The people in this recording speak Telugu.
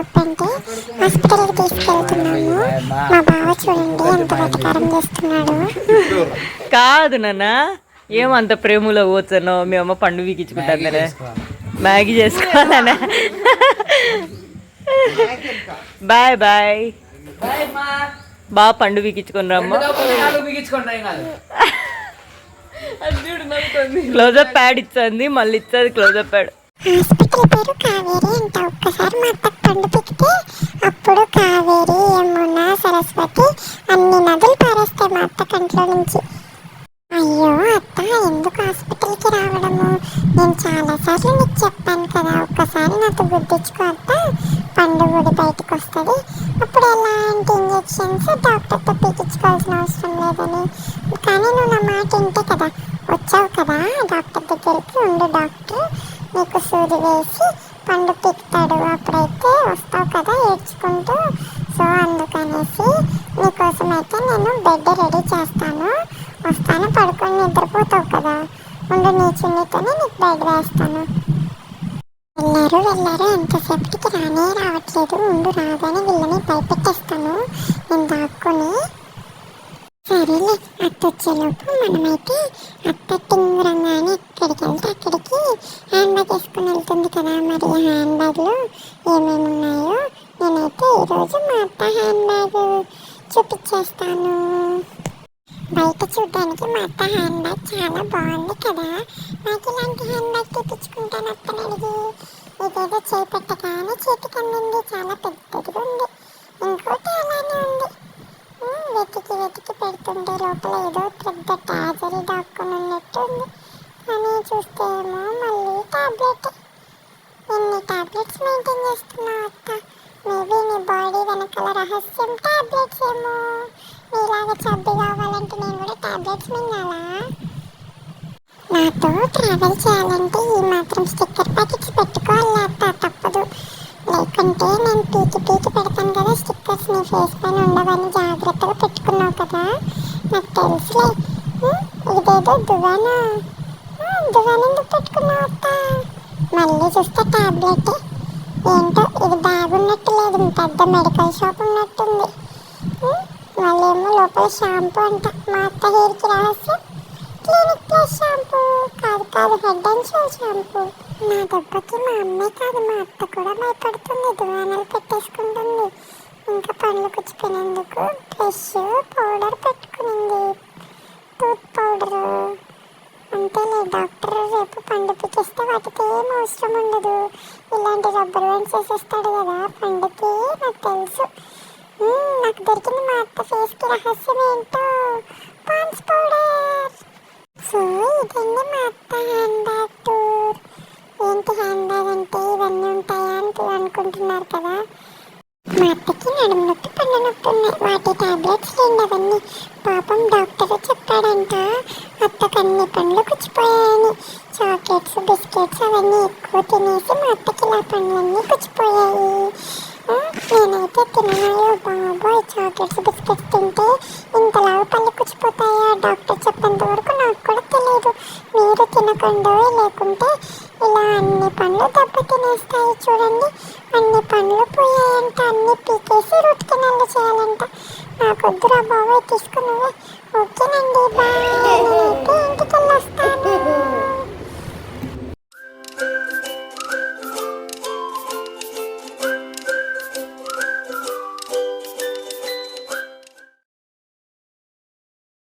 నొప్పి అంటే హాస్పిటల్కి తీసుకెళ్తున్నాము. మా బావ చూడండి ఎంత వెటకారం చేస్తున్నాడు. కాదు నాన్న ఏమంత ప్రేమలో పోతానో మీ అమ్మ పండు వీకించుకుంటుందనే మ్యాగీ చేసుకోవాలనే? Bye bye. బాగా పండు వీకించుకుని రమ్మ. క్లోజప్ ప్యాడ్ ఇచ్చింది మళ్ళీ ఇచ్చేది క్లోజప్ ప్యాడ్ హాస్పిటల్ పేరు కావేరి అంట ఒక్కసారి మా అత్త పండు పిక్కితే అప్పుడు కావేరి యమున సరస్వతి అన్ని నదులు పారేస్తాయి మా అత్త కంట్లో నుంచి. అయ్యో అత్త ఎందుకు హాస్పిటల్కి రావడము? నేను చాలాసార్లు నీకు చెప్పాను కదా ఒక్కసారి నాతో గుర్తించుకో అత్త. పండు గుడి బయటకు వస్తుంది. అప్పుడు ఎలాంటి ఇంజెక్షన్స్ డాక్టర్తో పీకించుకోవాల్సిన అవసరం లేదని. కానీ నువ్వు నా మాట వింటే కదా వచ్చావు కదా డాక్టర్ దగ్గరికి ఉండు డాక్టర్. నీకు సూది వేసి పండు పీకుతాడు అప్పుడైతే వస్తావు కదా ఏడ్చుకుంటూ. సో అందుకనేసి నీకోసం అయితే నేను బెడ్ రెడీ చేస్తాను. వస్తాను పడుకొని నిద్రపోతావు కదా. ఉండు నీ చున్నీతోనే నీకు బెడ్ వేస్తాను. వెళ్ళారు వెళ్ళారు. ఎంతసేపటికి రానే రావట్లేదు. ఉండు రాగానే వీళ్ళని భయపెట్టేస్తాను నేను దాక్కుని సరేలే అత్త వచ్చేలోపు మనమైతే అత్త టింగురంగానే ఎక్కడికి హ్యాండ్ బ్యాగ్ వేసుకుని వెళ్తుంది కదా మరి హ్యాండ్ బ్యాగ్లో ఏమేమి ఉన్నాయో? నేనైతే ఈరోజు మా అత్త హ్యాండ్ బ్యాగ్ చూపించేస్తాను బయట చూడడానికి మా అత్త హ్యాండ్ బ్యాగ్ చాలా బాగుంది కదా. నాకు ఇలాంటి హ్యాండ్ బ్యాగ్ తెప్పించుకుంటాను అత్తని అడిగి ఇదేదో చేయి పెట్టగానే చేతికి అందింది చాలా పెద్దదిగా ఉంది. ఇంకోటి అలానే ఉంది. వెతికి వెతికి పెడుతుంటే లోపల ఏదో పెద్ద టాజరీ దాక్కుని ఉన్నట్టు ఉంది అని చూస్తే ఏమో మళ్ళీ టాబ్లెట్ ఎన్ని టాబ్లెట్స్ మెయింటైన్ చేస్తున్నావు అత్త? మేబీ నీ బాడీ వెనకాల రహస్యం టాబ్లెట్స్ ఏమో. నీలాగా చబ్బి కావాలంటే నేను కూడా టాబ్లెట్స్ మింగాలా? నాతో ట్రావెల్ చేయాలంటే ఈ మాత్రం స్టిక్కర్ ప్యాకెట్స్ పెట్టుకోవాలి అత్త తప్పదు. లేకుంటే నేను పీకి పీకి పెడతాను కదా స్టిక్కర్స్ నీ ఫేస్ పైన ఉండవని జాగ్రత్తగా పెట్టుకున్నావు కదా? నాకు తెలుసులే. ఇదేదో దువ్వానా? ఉమ్, ఎందుకు పెట్టుకున్నావు అత్త. మళ్ళీ చూస్తే టాబ్లెట్. ఏంటో ఇది బ్యాగ్ ఉన్నట్టు లేదు పెద్ద మెడికల్ షాప్ ఉన్నట్టుంది. ఉమ్, మళ్ళీ ఏమో లోపల షాంపూ అంట. మా అత్త హెయిర్కి రహస్యం. Clinic Plus shampoo. కాదు కాదు హెడ్ అండ్ షోల్ షాంపూ. నా దెబ్బకి మా అమ్మే కాదు మా అత్త కూడా భయపడుతుంది. దువానాలు పెట్టేసుకుంటుంది. ఇంకా పండ్లు కుచ్చుకునేందుకు బ్రష్ పౌడర్ పెట్టు డాక్టర్ రేపు పండు పికిస్తే వాటికి ఏం అవసరం ఉండదు. ఇలాంటి రబ్బర్ బ్యాండ్స్ వేసేస్తాడు కదా పండుకి నాకు తెలుసు. నాకు దొరికిన మా అత్త ఫేస్కి రహస్యం ఏంటో? Pans powder. సో ఇదండి మా అత్త హ్యాండ్ బ్యాగ్ టూర్. ఏంటి హ్యాండ్ బ్యాగ్ అంటే ఇవన్నీ ఉంటాయా అని అనుకుంటున్నారు కదా? మా అత్తకి నడుము నొప్పి పళ్ళు నొప్పి ఉన్నాయి. వాటి టాబ్లెట్స్ లేండి అవన్నీ. పాపం డాక్టర్ చెప్పాడంట అత్తకన్ని పండ్లు కుచ్చిపోయాయని చాక్లెట్స్ బిస్కెట్స్ అవన్నీ ఎక్కువ తినేసి మా అత్తకి ఇలా పండ్లన్నీ కుచ్చిపోయాయి నేనైతే తిన్నాయో బాబోయ్. చాక్లెట్స్ బిస్కెట్స్ తింటే ఇంతలా పళ్ళు కుచ్చిపోతాయా డాక్టర్ చెప్పేంత వరకు నాకు కూడా తెలియదు మీరు తినకుండా లేకుంటే ఇలా అన్ని పండ్లు దెబ్బ తినేస్తాయి చూడండి. అన్ని పండ్లు పోయాయంట అన్ని పీకేసి రూట్ కెనాల్ చేయాలంట. నాకు వద్దురా బాబాయ్ తీసుకున్నావే ఓకేనండి బాయ్. నేనైతే ఇంటికి వెళ్ళొస్తాను